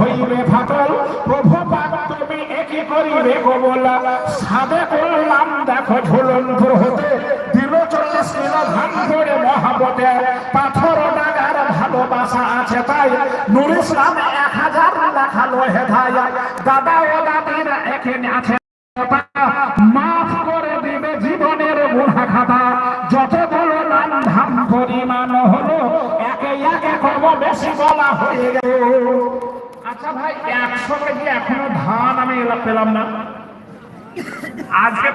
হইবে ফাটল। প্রভু পাক তুমি একই করিবে গো বলা সাদে করলাম দেখো ঝুলনপুর হতে। দিল চল্লিশ কিলো ধান করে জীবনের গুণা খাতা যত বড় নাম ধাম পরিমাণ হলো, একে একে বেশি বলা হয়ে গেল একশো কেজি এখনও ধান আমি পেলাম না আজকে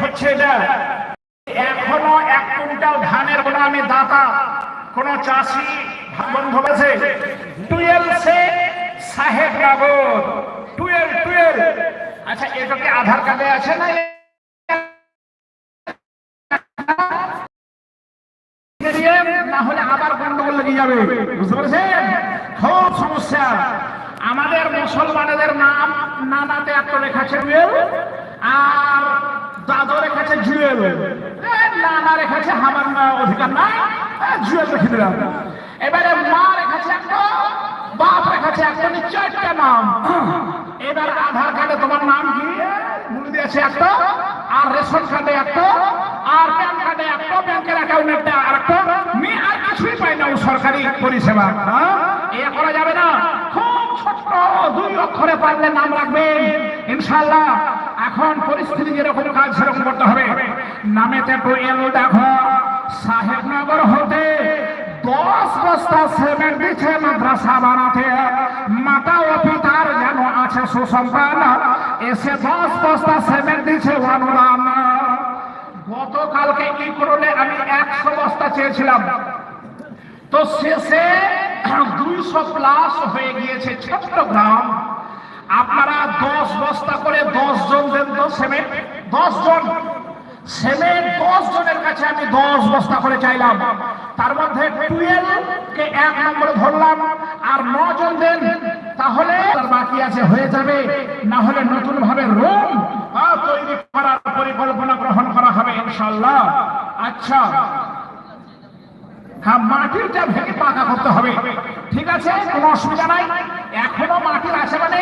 হচ্ছে এটা এখনও এক কুইন্টাল ধানের কোনো আমি দাতা কোন চাষি বন্ধু আছে সাহেব নগর টুয়েলভ টুয়েলভ আচ্ছা এটা কি আধার কার্ডে আছে না না হলে আবার গন্ডগোল লেগে যাবে বুঝতে পেরেছেন খুব সমস্যা। আমাদের মুসলমানদের নাম নানাতে একটা লেখা আছে টুয়েলভ আর দাদু রেখেছে জুয়েল। নানা রেখেছে আমার অধিকার না জুয়েল রেখে দিলাম। এবারে মা রেখেছে একটা, বাপ রেখেছে একটা চারটা নাম। এবার আধার কার্ডে তোমার নাম কি? বলে দিয়েছে একটা, আর রেশন কার্ডে একটা, আর প্যান কার্ডে একটা, ব্যাংকের অ্যাকাউন্টে আর একটা। মি, আর কিছুই পাই না সরকারি পরিষেবা হ্যাঁ? এ করা যাবে না। খুব ছোট্ট দুই অক্ষরে পারলে নাম রাখবেন। ইনশাল্লাহ এখন পরিস্থিতি যেরকম কাজ, সেরকম করতে হবে। নামেতে তো এলো দেখো। সাহেবনগর হতে দশ বস্তা সিমেন্ট দিচ্ছে মাদ্রাসা বানাতে। মাতা ও পিতার যেন আছে সুসন্তান এসে দশ বস্তা সিমেন্ট দিচ্ছে অনুদান। গতকালকে কি করলে আমি একশো বস্তা চেয়েছিলাম। তো শেষে দুইশো প্লাস হয়ে গিয়েছে চট্টগ্রাম। আপনারা দশ বস্তা করে দশ জন দেন তো সেমেন্ট দশ জন। সেমেন্ট দশ জনের কাছে আমি দশ বস্তা করে চাইলাম। তার মধ্যে টুয়েলভ কে এক নম্বরে ধরলাম। আর ন জন দেন, তাহলে তার বাকি আছে, হয়ে যাবে। না হলে নতুন ভাবে রুম তৈরি করার পরিকল্পনা গ্রহণ করা হবে ইনশাল্লাহ আচ্ছা। হ্যাঁ মাটিটা ভেঙে পাকা করতে হবে। ঠিক আছে? কোনো অসুবিধা নাই। এখনও মাটির মানে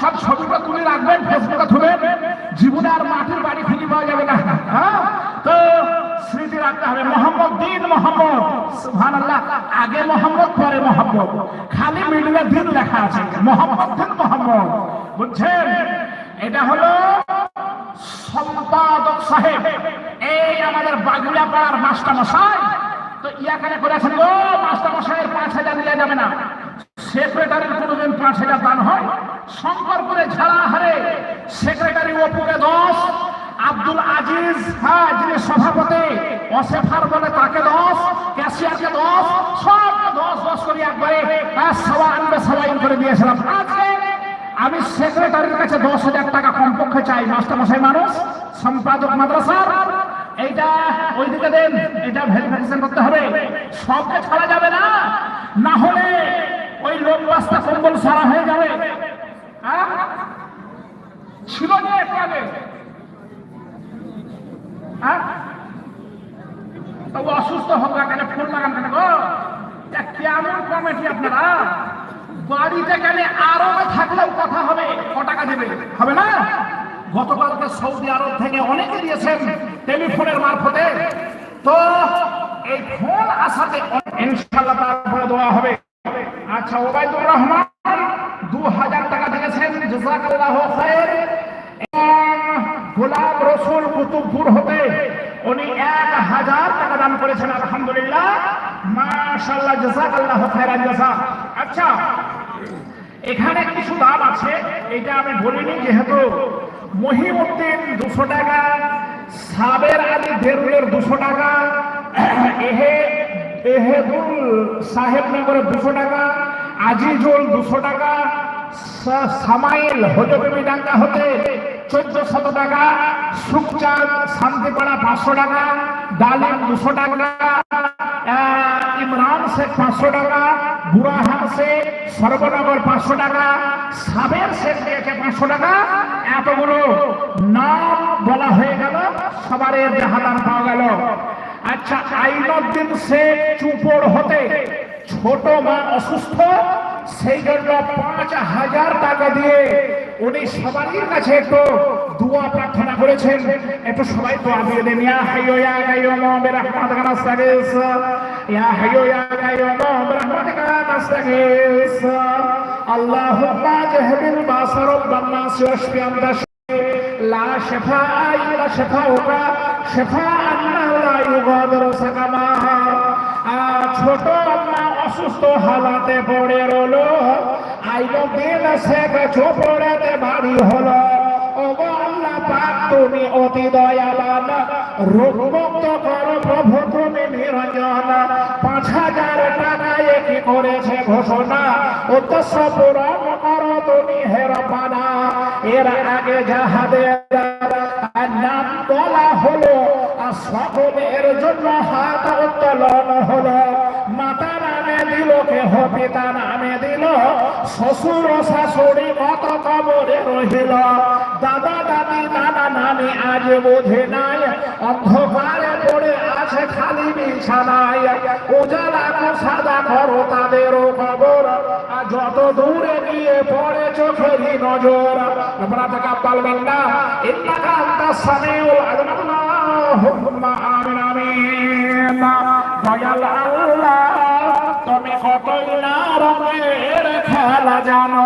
সব ছবিটা তুলে রাখবেন, ফেসবুকে তুলবেন। জীবনে আর মাটির বাড়ি খুঁজে পাওয়া যাবে না। হ্যাঁ? তো স্মৃতি রাখতে হবে। মোহাম্মদ দিন মোহাম্মদ। সুহান আল্লাহ আগে মোহাম্মদ, পরে মোহাম্মদ। খালি মিডিলে দিন লেখা আছে। মোহাম্মদ দিন মোহাম্মদ। বুঝছেন? এটা হলো সম্পাদক সাহেব। এই আমাদের বাগুলা পাড়ার মাস্টার মশাই তো ইয়াখানে করেছেন গো মাস্টার মশাইয়ের পাঁচ হাজার নিয়ে যাবে না। সেক্রেটারির কোনোদিন পাঁচ হাজার দান হয়। শঙ্করপুরে ঝাড়া হারে সেক্রেটারি অপুকে দশ আব্দুল আজিজ হ্যাঁ যিনি সভাপতি অসেফার বলে তাকে দশ ক্যাশিয়ারকে দশ সব দশ দশ করে একবারে। সবাই আনবে, সবাই করে দিয়েছিলাম আজকে আমি সেক্রেটারির কাছে দশ হাজার টাকা কমপক্ষে চাই মাস্টার মশাই মানুষ, সম্পাদক মাদ্রাসার। এইটা ওইদিকে দেন, এটা ভেরিফিকেশন করতে হবে। সবকে ছাড়া যাবে না। না হলে ওই লোক রাস্তা কম্বল সারা হয়ে যাবে। হ্যাঁ? ছিল যে একটু হ্যাঁ? তবু অসুস্থ হোক না কেন ফোন লাগান কেন গো? কেমন কমেটি আপনারা? বাড়িতে গেলে আরও থাকলেও কথা হবে, ক টাকা দেবে? হবে না? গতকালকে সৌদি আরব থেকে অনেকে দিয়েছেন টেলিফোনের মারফতে, তো এই ফোন আসাতে ইনশাল্লাহ তারপরে দেওয়া হবে। আচ্ছা ওবায়দুর রহমান দু হাজার টাকা দিয়েছেন জাজাকাল্লাহ খায়ের। গোলাম রসুল কুতুবপুর হতে উনি এক হাজার টাকা দান করেছেন, আলহামদুলিল্লাহ। মাশাল্লাহ জাজাকাল্লাহ খায়রান জাজা আচ্ছা এখানে কিছু দাম আছে, এটা আমি বলিনি, যেহেতু মহিমুদ্দিন দুশো টাকা সাবের আলী দেরুলের দুশো টাকা, এহে এহেদুল সাহেব নগরের দুশো টাকা, আজিজুল দুশো টাকা সামাইল হজবি ডাঙ্গা হতে চোদ্দ শত টাকা, সুখচাঁদ শান্তিপাড়া পাঁচশো টাকা, ডালিম দুশো টাকা ইমরান শেখ পাঁচশো টাকা বুড়াহান শেখ সর্বনগর পাঁচশো টাকা, সাবের দিয়েছে পাঁচশো টাকা। এতগুলো নাম বলা হয়ে গেল, সবার জাহাদান পাওয়া গেল। আচ্ছা আইনুদ্দিন শেখ চুপড় হতে ছোট মা অসুস্থ, সেই জন্য পাঁচ হাজার টাকা দিয়ে উনি সবারই কাছে একটু দোয়া প্রার্থনা করেছেন। একটু সবাই দোয়া দিয়ে দেন। ইয়া হাইয়ু, ইয়া কাইয়ুম বিরহমাতিকা নাস্তাগীস। ইয়া ছোট অসুস্থ হালাতে পড়ে রলো সে চোপড়াতে বাড়ি হলো। তুমি অতি দয়াবান। রোগমুক্ত করো প্রভু, তুমি নিরঞ্জন। পাঁচ হাজার টাকায় কি করেছে ঘোষণা? উদ্দেশ্য পূরণ করো তুমি হেরপানা। এর আগে যাহাদের নাম বলা হলো সকলের জন্য হাত উত্তোলন হলো। মাতা নামে দিল, কেহ পিতা নামে দিল শ্বশুর শাশুড়ি কত কবরে রহিল। দাদা, দাদি, নানা, নানি আজ বোঝে নাই। অন্ধকারে পড়ে আছে খালি বিছানায়। উজালা সাদা করো তাদেরও আর যত দূরে গিয়ে পড়ে চোখেরই নজর। থেকে পালবেন না ইন্নাকা আনতাস সামিউল আল্লাহুম্মা আমিন আমিন। দয়াল আল্লাহ, তুমি কতই না রঙের খেলা জানো।